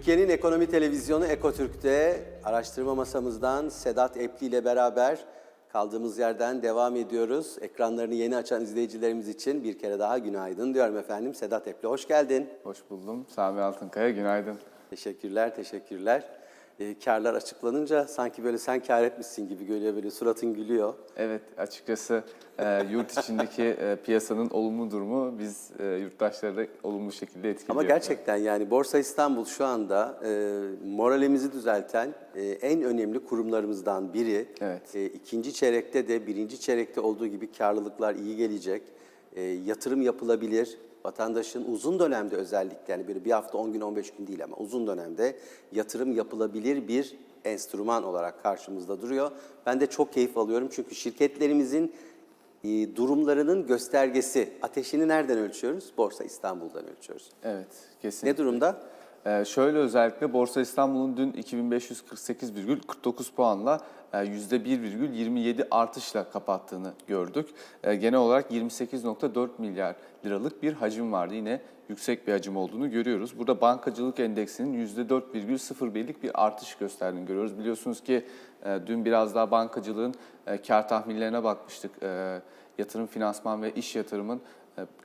Türkiye'nin ekonomi televizyonu Ekotürk'te araştırma masamızdan Sedat Epli ile beraber kaldığımız yerden devam ediyoruz. Ekranlarını yeni açan izleyicilerimiz için bir kere daha günaydın diyorum efendim. Sedat Epli hoş geldin. Hoş buldum. Sami Altınkaya, günaydın. Teşekkürler, teşekkürler. E, karlar açıklanınca sanki böyle sen kar etmişsin gibi geliyor böyle suratın gülüyor. Evet, açıkçası e, yurt içindeki e, piyasanın olumlu durumu biz e, yurttaşları da olumlu şekilde etkiliyor. Ama gerçekten yani Borsa İstanbul şu anda e, moralimizi düzelten e, en önemli kurumlarımızdan biri. Evet. E, ikinci çeyrekte de birinci çeyrekte olduğu gibi karlılıklar iyi gelecek. E, yatırım yapılabilir. Vatandaşın uzun dönemde özellikle yani böyle bir hafta 10 gün 15 gün değil ama uzun dönemde yatırım yapılabilir bir enstrüman olarak karşımızda duruyor. Ben de çok keyif alıyorum çünkü şirketlerimizin e, durumlarının göstergesi. Ateşini nereden ölçüyoruz? Borsa İstanbul'dan ölçüyoruz. Evet, kesinlikle. Ne durumda? Ee, şöyle özellikle Borsa İstanbul'un dün 2548,49 puanla e, %1,27 artışla kapattığını gördük. E, Genel olarak 28.4 milyar liralık bir hacim vardı. Yine yüksek bir hacim olduğunu görüyoruz. Burada bankacılık endeksinin %4,01'lik bir artış gösterdiğini görüyoruz. Biliyorsunuz ki e, dün biraz daha bankacılığın e, kar tahminlerine bakmıştık. E, Yatırım, finansman ve iş yatırımın e,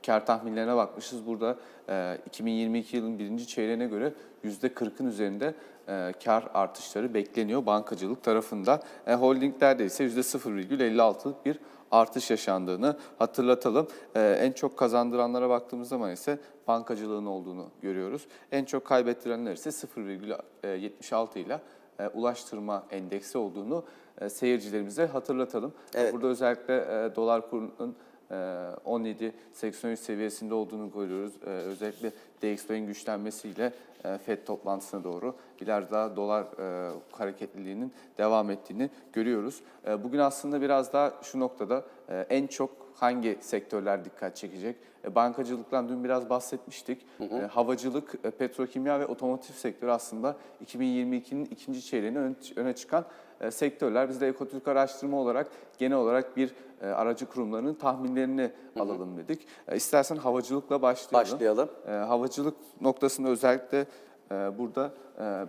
kar tahminlerine bakmışız. Burada e, 2022 yılın birinci çeyreğine göre %40'ın üzerinde e, kar artışları bekleniyor bankacılık tarafında. E, holdinglerde ise %0,56'lık bir artış yaşandığını hatırlatalım. E, en çok kazandıranlara baktığımız zaman ise bankacılığın olduğunu görüyoruz. En çok kaybettirenler ise 0,76 ile e, ulaştırma endeksi olduğunu e, seyircilerimize hatırlatalım. Evet. Burada özellikle e, dolar kurunun e, 17.83 seviyesinde olduğunu görüyoruz. E, özellikle DXY'nin güçlenmesiyle e, FED toplantısına doğru biraz daha dolar e, hareketliliğinin devam ettiğini görüyoruz. E, Bugün aslında biraz daha şu noktada e, en çok hangi sektörler dikkat çekecek? Bankacılıktan dün biraz bahsetmiştik. E, Havacılık, e, petrokimya ve otomotiv sektörü aslında 2022'nin ikinci çeyreğine ön- öne çıkan e, sektörler. Biz de Ekotürk Araştırma olarak genel olarak bir e, aracı kurumlarının tahminlerini alalım dedik. E, İstersen havacılıkla başlayalım. Başlayalım. E, havacılık noktasında özellikle burada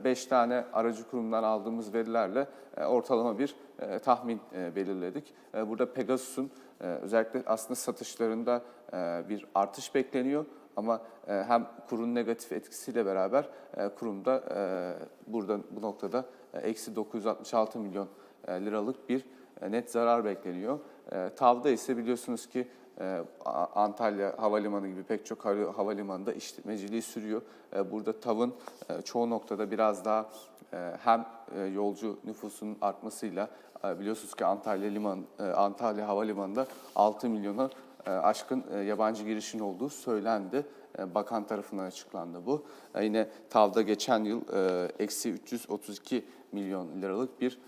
5 tane aracı kurumdan aldığımız verilerle ortalama bir tahmin belirledik. Burada Pegasus'un özellikle aslında satışlarında bir artış bekleniyor. Ama hem kurun negatif etkisiyle beraber kurumda burada bu noktada eksi 966 milyon e, liralık bir e, net zarar bekleniyor. E, TAV'da ise biliyorsunuz ki Antalya Havalimanı gibi pek çok hava- havalimanında işletmeciliği sürüyor. Burada TAV'ın çoğu noktada biraz daha hem yolcu nüfusunun artmasıyla biliyorsunuz ki Antalya Liman Antalya Havalimanı'nda 6 milyona aşkın yabancı girişin olduğu söylendi. E, Bakan tarafından açıklandı bu. E, Yine TAV'da geçen yıl e, eksi 332 milyon liralık bir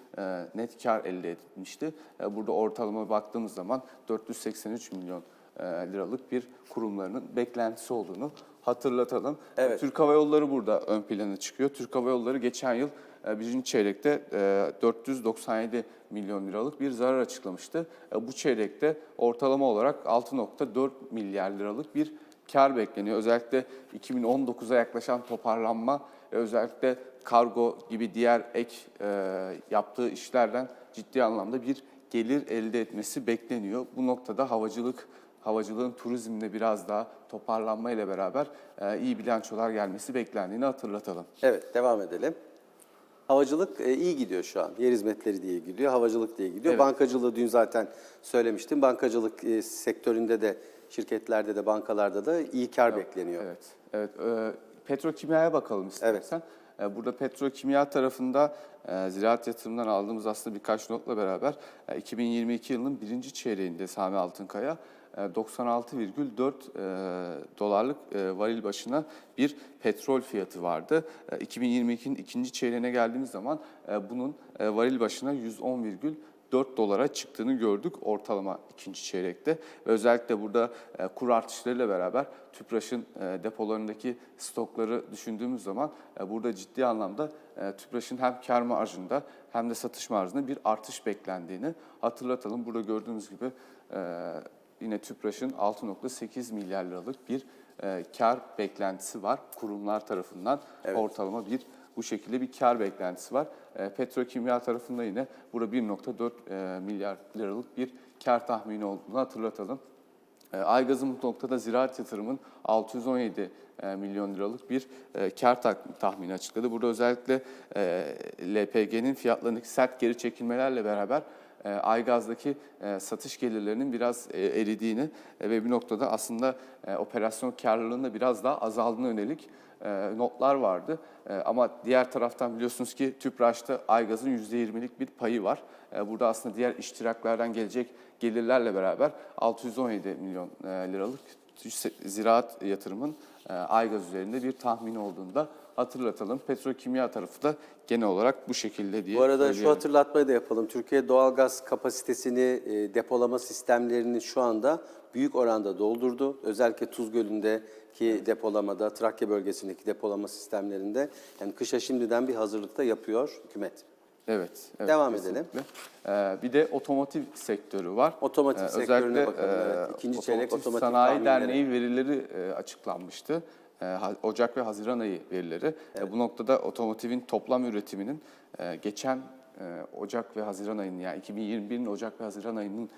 net kar elde edilmişti. Burada ortalama baktığımız zaman 483 milyon liralık bir kurumlarının beklentisi olduğunu hatırlatalım. Evet. Türk Hava Yolları burada ön plana çıkıyor. Türk Hava Yolları geçen yıl birinci çeyrekte e, 497 milyon liralık bir zarar açıklamıştı. Bu çeyrekte ortalama olarak 6.4 milyar liralık bir kar bekleniyor. Özellikle 2019'a yaklaşan toparlanma ve özellikle kargo gibi diğer ek e, yaptığı işlerden ciddi anlamda bir gelir elde etmesi bekleniyor. Bu noktada havacılık havacılığın turizmde biraz daha toparlanma ile beraber e, iyi bilançolar gelmesi beklendiğini hatırlatalım. Evet devam edelim. Havacılık e, iyi gidiyor şu an. Yer hizmetleri diye gidiyor, havacılık diye gidiyor. Evet. Bankacılığı dün zaten söylemiştim. Bankacılık e, sektöründe de, şirketlerde de, bankalarda da iyi kar bekleniyor. Evet, evet. E, petrokimyaya bakalım istersen. E, Burada petrokimya tarafında e, ziraat yatırımından aldığımız aslında birkaç notla beraber e, 2022 yılının birinci çeyreğinde Sami Altınkaya e, 96,4 e, dolarlık e, varil başına bir petrol fiyatı vardı. E, 2022'nin ikinci çeyreğine geldiğimiz zaman e, bunun e, varil başına 110,4 4 dolara çıktığını gördük ortalama ikinci çeyrekte. Özellikle burada e, kur artışlarıyla beraber TÜPRAŞ'ın e, depolarındaki stokları düşündüğümüz zaman e, burada ciddi anlamda TÜPRAŞ'ın hem kar marjında hem de satış marjında bir artış beklendiğini hatırlatalım. Burada gördüğünüz gibi yine TÜPRAŞ'ın 6.8 milyar liralık bir kar beklentisi var kurumlar tarafından. Ortalama bir bu şekilde bir kar beklentisi var. E, petrokimya tarafında yine burada 1.4 e, milyar liralık bir kar tahmini olduğunu hatırlatalım. E, Aygaz'ın bu noktada ziraat yatırımın 617 e, milyon liralık bir kar tahmini açıkladı. Burada özellikle LPG'nin fiyatlarındaki sert geri çekilmelerle beraber e, Aygaz'daki satış gelirlerinin biraz eridiğini ve bir noktada aslında operasyon karlılığının da biraz daha azaldığına yönelik notlar vardı. E, ama diğer taraftan biliyorsunuz ki Tüpraş'ta Aygaz'ın %20'lik bir payı var. E, burada aslında diğer iştiraklerden gelecek gelirlerle beraber 617 milyon e, liralık ziraat yatırımın e, Aygaz üzerinde bir tahmin olduğunu da hatırlatalım. Petrokimya tarafı da genel olarak bu şekilde diye Bu arada şu hatırlatmayı da yapalım. Türkiye doğalgaz kapasitesini, e, depolama sistemlerini şu anda büyük oranda doldurdu. Özellikle Tuz Gölü'ndeki depolamada, Trakya bölgesindeki depolama sistemlerinde yani kışa şimdiden bir hazırlıkta yapıyor hükümet. Evet. evet, Devam kesinlikle. edelim. Ee, bir de otomotiv sektörü var. Otomotiv Ee, sektörüne bakalım, e, evet. İkinci çeyrek otomotiv Sanayi. Derneği verileri e, açıklanmıştı. E, Ocak ve Haziran ayı verileri. E, bu noktada otomotivin toplam üretiminin e, geçen e, Ocak ve Haziran ayının yani 2021'in Ocak ve Haziran ayının e,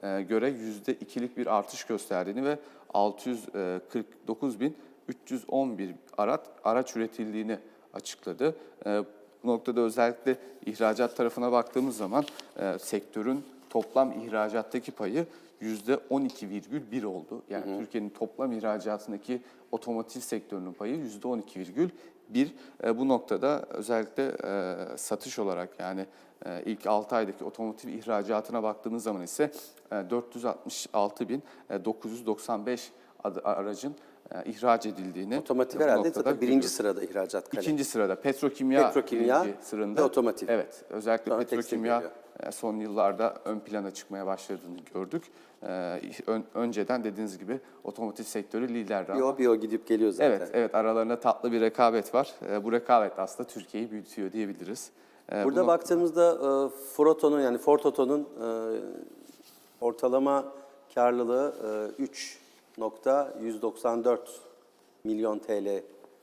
göre %2'lik bir artış gösterdiğini ve 649.311 araç, araç üretildiğini açıkladı. E, bu noktada özellikle ihracat tarafına baktığımız zaman e, sektörün toplam ihracattaki payı %12,1 oldu. Yani Türkiye'nin toplam ihracatındaki otomotiv sektörünün payı %12,1. E, bu noktada özellikle e, satış olarak yani e, ilk 6 aydaki otomotiv ihracatına baktığımız zaman ise e, 466.995 adı- aracın e, ihraç edildiğini Otomotiv herhalde noktada zaten birinci görüyoruz. sırada ihracat kalemi. İkinci sırada petrokimya, Petrokimya birinci sırada ve otomotiv. Evet, özellikle Sonra petrokimya e, son yıllarda ön plana çıkmaya başladığını gördük. E, ön- önceden dediğiniz gibi otomotiv sektörü liderdi ama Bir o bir o gidip geliyor zaten. evet, evet aralarında tatlı bir rekabet var. E, bu rekabet aslında Türkiye'yi büyütüyor diyebiliriz. E, Burada bunu- baktığımızda e, Froto'nun yani Ford Oto'nun e, ortalama karlılığı e, 3.194 milyon TL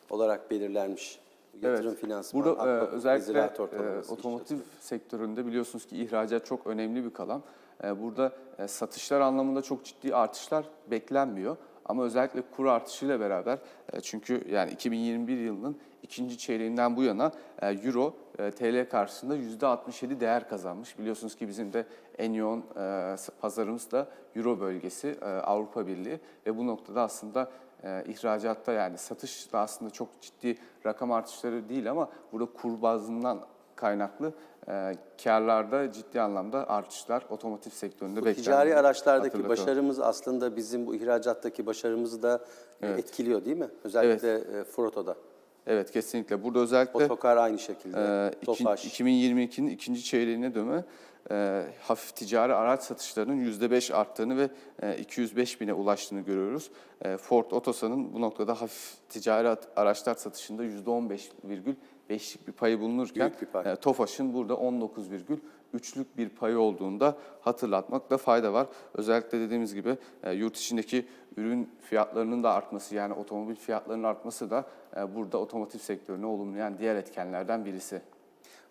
olarak belirlenmiş. Yatırım finansman, Burada e, özellikle e, otomotiv sektöründe biliyorsunuz ki ihracat çok önemli bir kalan. E, burada e, satışlar anlamında çok ciddi artışlar beklenmiyor. Ama özellikle kur artışıyla beraber e, çünkü yani 2021 yılının ikinci çeyreğinden bu yana e, Euro e, TL karşısında %67 değer kazanmış. Biliyorsunuz ki bizim de en yoğun e, pazarımız da Euro bölgesi, e, Avrupa Birliği ve bu noktada aslında e, ihracatta yani satışta aslında çok ciddi rakam artışları değil ama burada kur bazından kaynaklı e, karlarda ciddi anlamda artışlar otomotiv sektöründe beklendiğini ticari araçlardaki başarımız aslında bizim bu ihracattaki başarımızı da e, etkiliyor değil mi? Özellikle e, Froto'da. Evet kesinlikle. Burada özellikle Otokar aynı şekilde. e, iki- Tofaş. 2022'nin ikinci çeyreğine dönme e, hafif ticari araç satışlarının %5 arttığını ve e, 205 bine ulaştığını görüyoruz. E, Ford Otosan'ın bu noktada hafif ticari araçlar satışında %15,5'lik bir payı bulunurken bir pay. e, Tofaş'ın burada 19,3'lük bir payı olduğunda hatırlatmakta fayda var. Özellikle dediğimiz gibi e, yurt içindeki ürün fiyatlarının da artması yani otomobil fiyatlarının artması da e, burada otomotiv sektörüne olumlayan diğer etkenlerden birisi.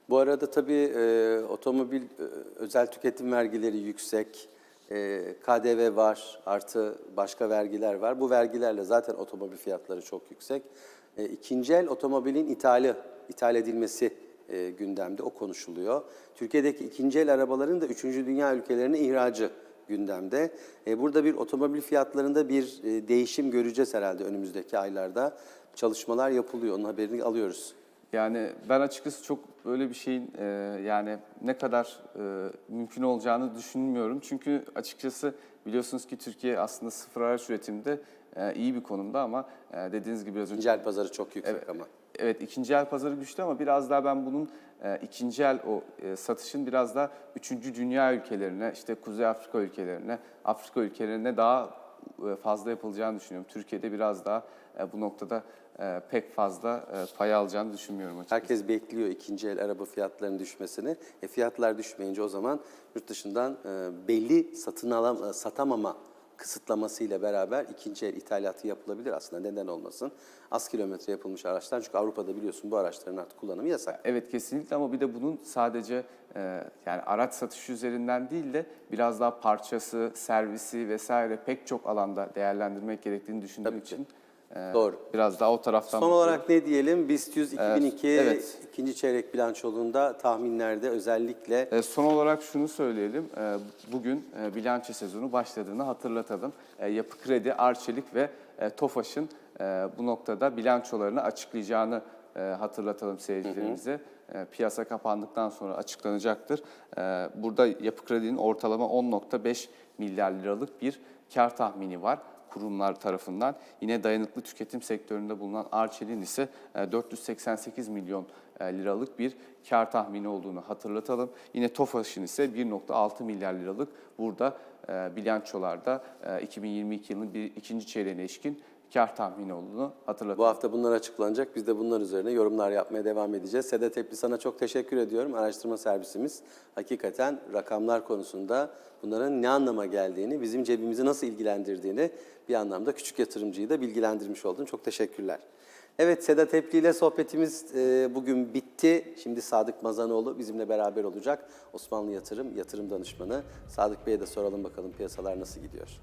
Bu arada tabii e, otomobil e, özel tüketim vergileri yüksek, e, KDV var, artı başka vergiler var. Bu vergilerle zaten otomobil fiyatları çok yüksek. E, ikinci el otomobilin ithali, ithal edilmesi e, gündemde, o konuşuluyor. Türkiye'deki ikinci el arabaların da üçüncü dünya ülkelerine ihracı gündemde. E, burada bir otomobil fiyatlarında bir e, değişim göreceğiz herhalde önümüzdeki aylarda. Çalışmalar yapılıyor, onun haberini alıyoruz. Yani ben açıkçası çok böyle bir şeyin e, yani ne kadar e, mümkün olacağını düşünmüyorum. Çünkü açıkçası biliyorsunuz ki Türkiye aslında sıfır araç üretiminde e, iyi bir konumda ama e, dediğiniz gibi biraz önce İkinci el pazarı çok yüksek ama. Evet ikinci el pazarı güçlü ama biraz daha ben bunun e, ikinci el o e, satışın biraz daha üçüncü dünya ülkelerine işte Kuzey Afrika ülkelerine, Afrika ülkelerine daha fazla yapılacağını düşünüyorum. Türkiye'de biraz daha e, bu noktada e, pek fazla e, pay alacağını düşünmüyorum açıkçası. Herkes bekliyor ikinci el araba fiyatlarının düşmesini. E fiyatlar düşmeyince o zaman yurt dışından e, belli satın alam, e, satamama kısıtlamasıyla beraber ikinci el ithalatı yapılabilir aslında neden olmasın. Az kilometre yapılmış araçlar çünkü Avrupa'da biliyorsun bu araçların artık kullanımı yasak. Evet kesinlikle ama bir de bunun sadece e, yani araç satışı üzerinden değil de biraz daha parçası, servisi vesaire pek çok alanda değerlendirmek gerektiğini düşündüğüm Tabii ki. İçin e, Doğru. biraz daha o taraftan Son olarak ne diyelim? BIST 100 2002 evet. ikinci çeyrek bilançoluğunda tahminlerde özellikle E, Son olarak şunu söyleyelim. E, Bugün e, bilanço sezonu başladığını hatırlatalım. E, Yapı Kredi, Arçelik ve e, Tofaş'ın e, bu noktada bilançolarını açıklayacağını e, hatırlatalım seyircilerimize. E, Piyasa kapandıktan sonra açıklanacaktır. E, Burada Yapı Kredi'nin ortalama 10.5 milyar liralık bir kar tahmini var kurumlar tarafından. Yine dayanıklı tüketim sektöründe bulunan Arçelik'in ise e, 488 milyon e, liralık bir kar tahmini olduğunu hatırlatalım. Yine TOFAŞ'ın ise 1.6 milyar liralık burada e, bilançolarda e, 2022 yılının bir ikinci çeyreğine ilişkin kar tahmini olduğunu hatırlatalım. Bu hafta bunlar açıklanacak. Biz de bunlar üzerine yorumlar yapmaya devam edeceğiz. Sedat Epli sana çok teşekkür ediyorum. Araştırma servisimiz hakikaten rakamlar konusunda bunların ne anlama geldiğini, bizim cebimizi nasıl ilgilendirdiğini bir anlamda küçük yatırımcıyı da bilgilendirmiş oldun. Çok teşekkürler. Evet Sedat Epli ile sohbetimiz e, bugün bitti. Şimdi Sadık Mazanoğlu bizimle beraber olacak. Osmanlı Yatırım, yatırım danışmanı. Sadık Bey'e de soralım bakalım piyasalar nasıl gidiyor.